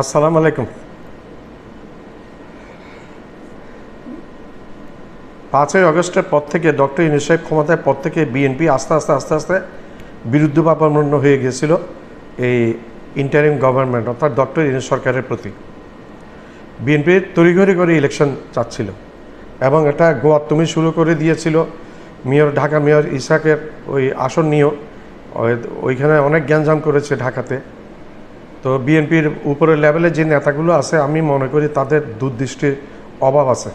আসসালামু আলাইকুম। পাঁচই আগস্টের পর থেকে ডক্টর ইউনুস সাহেব ক্ষমতায় পর থেকে বিএনপি আস্তে আস্তে আস্তে আস্তে বিরুদ্ধ বিরুদ্ধভাবাপন্ন হয়ে গিয়েছিল এই ইন্টারিম গভর্নমেন্ট অর্থাৎ ডক্টর ইউনুস সরকারের প্রতি। বিএনপি তড়িঘড়ি করে ইলেকশন চাচ্ছিল এবং এটা গোয়া তুমি শুরু করে দিয়েছিল। মেয়র, ঢাকা মেয়র ইসাকের ওই আসন নিয়েও ওইখানে অনেক জ্ঞানজাম করেছে ঢাকাতে। তো বিএনপির উপরের লেভেলে যে নেতাগুলো আছে, আমি মনে করি তাদের দূরদৃষ্টির অভাব আছে।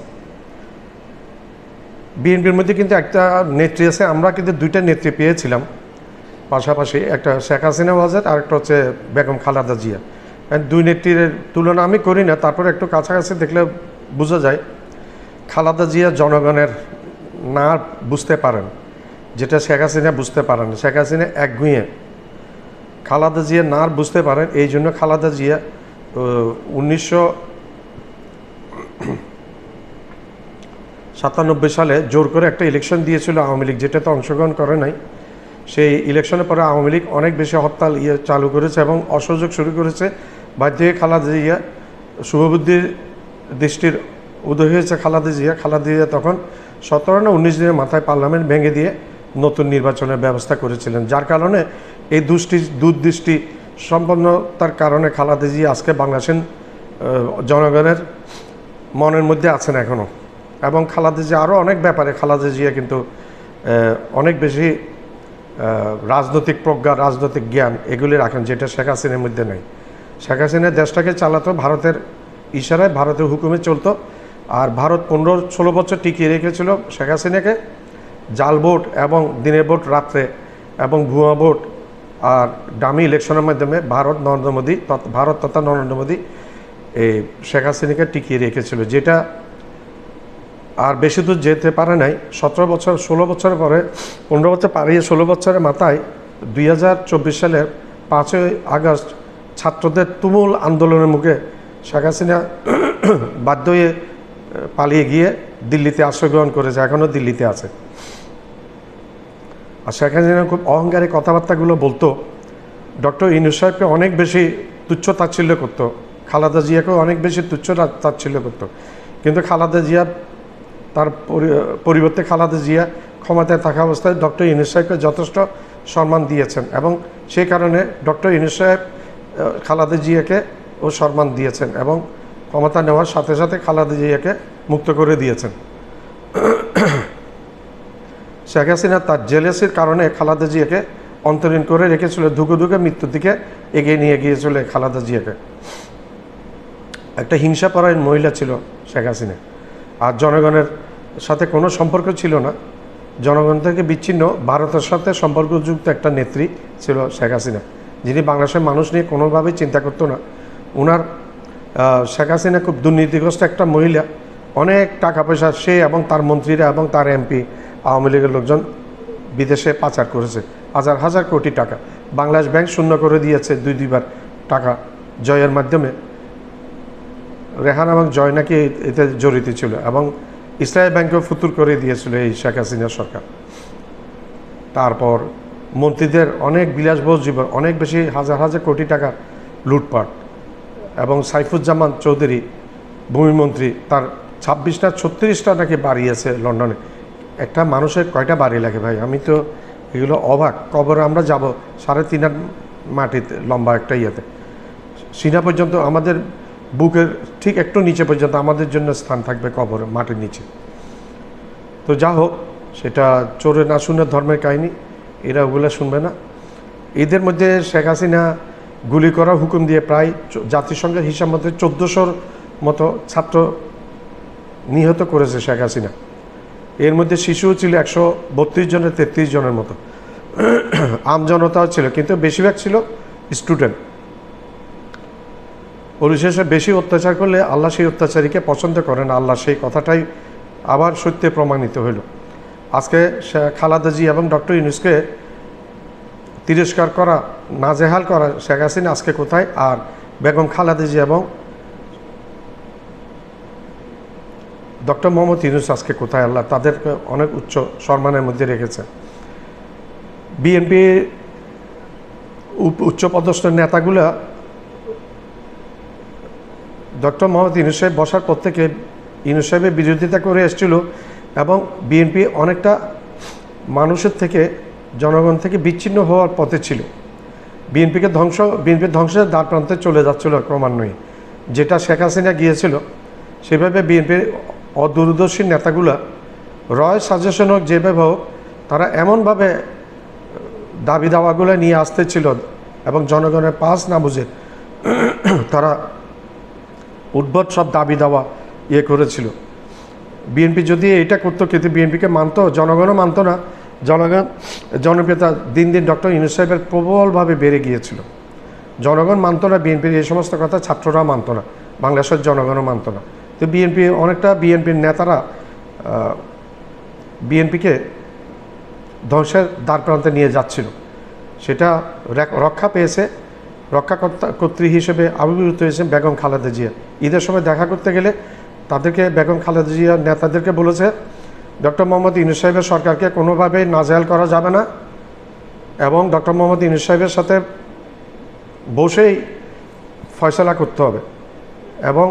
বিএনপির মধ্যে কিন্তু একটা নেত্রী আছে, আমরা কিন্তু দুইটা নেত্রী পেয়েছিলাম। পাশাপাশি একটা শেখ হাসিনা ওয়াজেদ আর একটা হচ্ছে বেগম খালাদা জিয়া। দুই নেত্রীর তুলনা আমি করি না, তারপরে একটু কাছাকাছি দেখলে বোঝা যায়। খালাদা জিয়া জনগণের না বুঝতে পারেন, যেটা শেখ হাসিনা বুঝতে পারেন। শেখ হাসিনা একগুঁয়ে খালাদা জিয়া না বুঝতে পারেন, এই জন্য খালাদা জিয়া উনিশশো সাতানব্বই সালে জোর করে একটা ইলেকশন দিয়েছিল আওয়ামী লীগ, যেটাতে অংশগ্রহণ করে নাই। সেই ইলেকশনের পরে আওয়ামী লীগ অনেক বেশি হরতাল ইয়ে চালু করেছে এবং অসহযোগ শুরু করেছে। বাধ্য খালাদা জিয়া শুভবুদ্ধির দৃষ্টির উদয় হয়েছে খালাদা জিয়া। খালাদা জিয়া তখন সতেরো না উনিশ দিনের মাথায় পার্লামেন্ট ভেঙে দিয়ে নতুন নির্বাচনের ব্যবস্থা করেছিলেন। যার কারণে এই দুষ্টি, দুর্দৃষ্টি সম্পন্নতার কারণে খালাদা জিয়া আজকে বাংলাদেশের জনগণের মনের মধ্যে আছেন এখনও এবং খালাদা জিয়া আরও অনেক ব্যাপারে, খালাদা জিয়া কিন্তু অনেক বেশি রাজনৈতিক প্রজ্ঞা, রাজনৈতিক জ্ঞান এগুলি রাখেন যেটা শেখ হাসিনার মধ্যে নেই। শেখ হাসিনা দেশটাকে চালাতো ভারতের ইশারায়, ভারতের হুকুমে চলতো। আর ভারত পনেরো, ষোলো বছর টিকিয়ে রেখেছিল শেখ হাসিনাকে। জাল ভোট এবং দিনের ভোট, রাত্রে এবং ভুয়া ভোট আর ডামি ইলেকশনের মাধ্যমে ভারত নরেন্দ্র মোদী ভারত তথা নরেন্দ্র মোদী এই শেখ হাসিনাকে টিকিয়ে রেখেছিল, যেটা আর বেশি দূর যেতে পারে নাই। সতেরো বছর, ষোলো বছর পরে, পনেরো বছর পারিয়ে ষোলো বছরের মাথায় দুই হাজার চব্বিশ সালের পাঁচই আগস্ট ছাত্রদের তুমুল আন্দোলনের মুখে শেখ হাসিনা বাধ্য হয়ে পালিয়ে গিয়ে দিল্লিতে আশ্রয় গ্রহণ করেছে, এখনও দিল্লিতে আছে। আর শেখ হাসিনা খুব অহংকারে কথাবার্তাগুলো বলতো। ডক্টর ইনু সাহেবকে অনেক বেশি তুচ্ছ তাচ্ছিল্য করতো। খালাদা জিয়াকেও অনেক বেশি তুচ্ছ তাচ্ছিল্য করতো। কিন্তু খালাদা জিয়া, তার পরি- পরিবর্তে খালাদা জিয়া ক্ষমতায় থাকা অবস্থায় ডক্টর ইউনুস সাহেবকে যথেষ্ট সম্মান দিয়েছেন এবং সেই কারণে ডক্টর ইউনুস সাহেব খালাদা জিয়াকে ও সম্মান দিয়েছেন এবং ক্ষমতা নেওয়ার সাথে সাথে খালাদা জিয়াকে মুক্ত করে দিয়েছেন। শেখ হাসিনা তার জেলেসির কারণে খালাদা জিয়াকে অন্তরীণ করে রেখেছিল, ধুকে ধুকে মৃত্যুর দিকে এগিয়ে নিয়ে গিয়েছিল খালাদা জিয়াকে। একটা হিংসাপরায়ণ মহিলা ছিল শেখ হাসিনা। আর জনগণের সাথে কোনো সম্পর্ক ছিল না। জনগণ থেকে বিচ্ছিন্ন, ভারতের সাথে সম্পর্কযুক্ত একটা নেত্রী ছিল শেখ হাসিনা, যিনি বাংলাদেশের মানুষ নিয়ে কোনোভাবেই চিন্তা করতো না। ওনার শেখ হাসিনা খুব দুর্নীতিগ্রস্ত একটা মহিলা। অনেক টাকা পয়সা সে এবং তার মন্ত্রীরা এবং তার এমপি আওয়ামী লীগের লোকজন বিদেশে পাচার করেছে। হাজার হাজার কোটি টাকা। বাংলাদেশ ব্যাংক শূন্য করে দিয়েছে দুই, দুইবার টাকা জয়ের মাধ্যমে। রেহান এবং জয় নাকি এতে জড়িত ছিল এবং ইসরায়েল ব্যাংকেও ফুতুর করে দিয়েছিল এই শেখ হাসিনা সরকার। তারপর মন্ত্রীদের অনেক বিলাসবহুল জীবন, অনেক বেশি হাজার হাজার কোটি টাকা লুটপাট এবং সাইফুজ্জামান চৌধুরী, ভূমিমন্ত্রী, তার ছাব্বিশটা, ছত্রিশটা নাকি বাড়িয়েছে লন্ডনে। একটা মানুষের কয়টা বাড়ি লাগে ভাই? আমি তো এগুলো অবাক। কবরে আমরা যাব সাড়ে তিন হাত মাটিতে লম্বা একটা ইয়েতে। সিনা পর্যন্ত আমাদের বুকের ঠিক একটু নিচে পর্যন্ত আমাদের জন্য স্থান থাকবে কবরে মাটির নিচে। তো যা হোক, সেটা চোরে না শুনে ধর্মের কাহিনী, এরা ওগুলো শুনবে না। এদের মধ্যে শেখ হাসিনা গুলি করা হুকুম দিয়ে প্রায় জাতিসংঘের হিসাব মতে চোদ্দোশোর মতো ছাত্র নিহত করেছে শেখ হাসিনা। এর মধ্যে শিশুও ছিল একশো বত্রিশ জনের তেত্রিশ জনের মতো। আমজনতাও ছিল, কিন্তু বেশিরভাগ ছিল স্টুডেন্ট। পরিশেষে বেশি অত্যাচার করলে আল্লাহ সেই অত্যাচারীকে পছন্দ করেন, আল্লাহ সেই কথাটাই আবার সত্যে প্রমাণিত হইল। আজকে খালাদা জি এবং ডক্টর ইউনুসকে তিরস্কার করা, নাজেহাল করা শেখ হাসিনা আজকে কোথায়? আর বেগম খালাদা জি এবং ডক্টর মোহাম্মদ ইউনুস আজকে কোথায়? আল্লাহ তাদেরকে অনেক উচ্চ সম্মানের মধ্যে রেখেছে বিএনপি উচ্চপদস্থ নেতাগুলা ডক্টর মোহাম্মদ ইউনুস সাহেব বসার পর থেকে ইউনুস সাহেবের বিরোধিতা করে এসেছিল এবং বিএনপি অনেকটা মানুষের থেকে, জনগণ থেকে বিচ্ছিন্ন হওয়ার পথে ছিল। বিএনপিকে ধ্বংস বিএনপির ধ্বংসের দ্বার প্রান্তে চলে যাচ্ছিল ক্রমান্বয়ে। যেটা শেখ হাসিনা গিয়েছিল, সেভাবে বিএনপির অদূরদর্শী নেতাগুলা রয় সাজেশন হোক যেভাবে হোক তারা এমনভাবে দাবি দাওয়াগুলো নিয়ে আসতেছিল এবং জনগণের পাস না বুঝে, তারা উদ্ভট সব দাবি দাওয়া ইয়ে করেছিল। বিএনপি যদি এটা করতো, কিন্তু বিএনপিকে মানতো, জনগণও মানত না। জনগণ, জনপ্রিয়তা দিন দিন ডক্টর ইউনুস সাহেবের প্রবলভাবে বেড়ে গিয়েছিল। জনগণ মানত না, বিএনপির এই সমস্ত কথা ছাত্ররা মানত না, বাংলাদেশের জনগণও মানত না। তো বিএনপি অনেকটা বিএনপির নেতারা বিএনপিকে ধ্বংসের দ্বার প্রান্তে নিয়ে যাচ্ছিল। সেটা রক্ষা পেয়েছে। রক্ষাকর্তা কর্ত্রী হিসেবে আবির্ভূত হয়েছেন বেগম খালেদা জিয়া। ঈদের সময় দেখা করতে গেলে তাদেরকে, বেগম খালেদা জিয়া নেতাদেরকে বলেছে, ডক্টর মোহাম্মদ ইউনুস সাহেবের সরকারকে কোনোভাবেই নাজেহাল করা যাবে না। এবং ডক্টর মোহাম্মদ ইউনুস সাহেবের সাথে বসেই ফয়সলা করতে হবে। এবং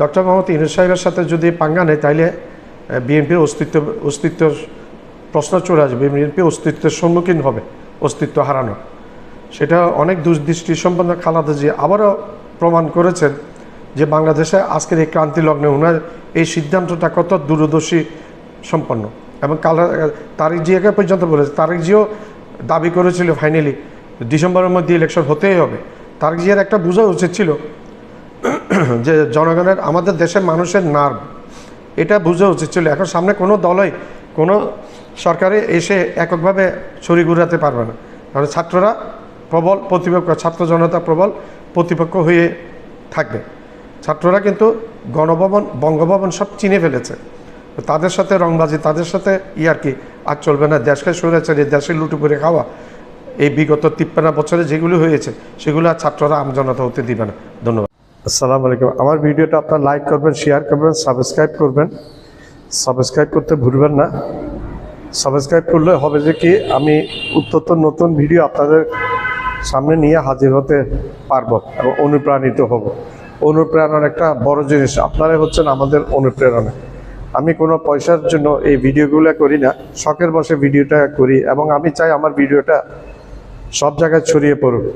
ডক্টর মোহাম্মদ ইউনুস সাহেবের সাথে যদি পাঙ্গা নেয় তাইলে বিএনপির অস্তিত্ব, অস্তিত্বের প্রশ্ন চলে আসবে। বিএনপি অস্তিত্বের সম্মুখীন হবে, অস্তিত্ব হারানো সেটা অনেক দুর্দৃষ্টি সম্পন্ন খালাদা জি আবারও প্রমাণ করেছেন যে বাংলাদেশে আজকের এই ক্রান্তি লগ্নে ওনার এই সিদ্ধান্তটা কত দূরদর্শী সম্পন্ন। এবং কালা তারিক জিয়াকে পর্যন্ত বলেছে, তারিক জিও দাবি করেছিল, ফাইনালি ডিসেম্বরের মধ্যে ইলেকশন হতেই হবে। তারিক জিয়ার একটা বোঝা উচিত ছিল যে জনগণের, আমাদের দেশের মানুষের নার্ভ, এটা বোঝা উচিত ছিল। এখন সামনে কোনো দলই, কোনো সরকারে এসে এককভাবে ছড়ি ঘুরাতে পারবে না। কারণ ছাত্ররা প্রবল প্রতিপক্ষ, ছাত্র জনতা প্রবল প্রতিপক্ষ হয়ে থাকবে। ছাত্ররা কিন্তু গণভবন, বঙ্গভবন সব চিনে ফেলেছে। তাদের সাথে রংবাজি, তাদের সাথে ই আর কি, আর চলবে না। দেশকে সরেছে দেশে লুটু করে খাওয়া, এই বিগত তিপ্পান্ন বছরে যেগুলো হয়েছে, সেগুলো আর ছাত্ররা আমজনতা হতে দিবে না। ধন্যবাদ। আসসালামু আলাইকুম। আমার ভিডিওটা আপনার লাইক করবেন শেয়ার করবেন সাবস্ক্রাইব করবেন। সাবস্ক্রাইব করতে ভুলবেন না। সাবস্ক্রাইব করলে হবে যে কি, আমি উত্তর নতুন ভিডিও আপনাদের সামনে নিয়ে হাজির হতে পারব এবং অনুপ্রাণিত হব। অনুপ্রেরণার একটা বড় জিনিস, আপনারাই হচ্ছেন আমাদের অনুপ্রেরণা। আমি কোনো পয়সার জন্য এই ভিডিওগুলো করি না, শখের বসে ভিডিওটা করি এবং আমি চাই আমার ভিডিওটা সব জায়গায় ছড়িয়ে পড়ুক।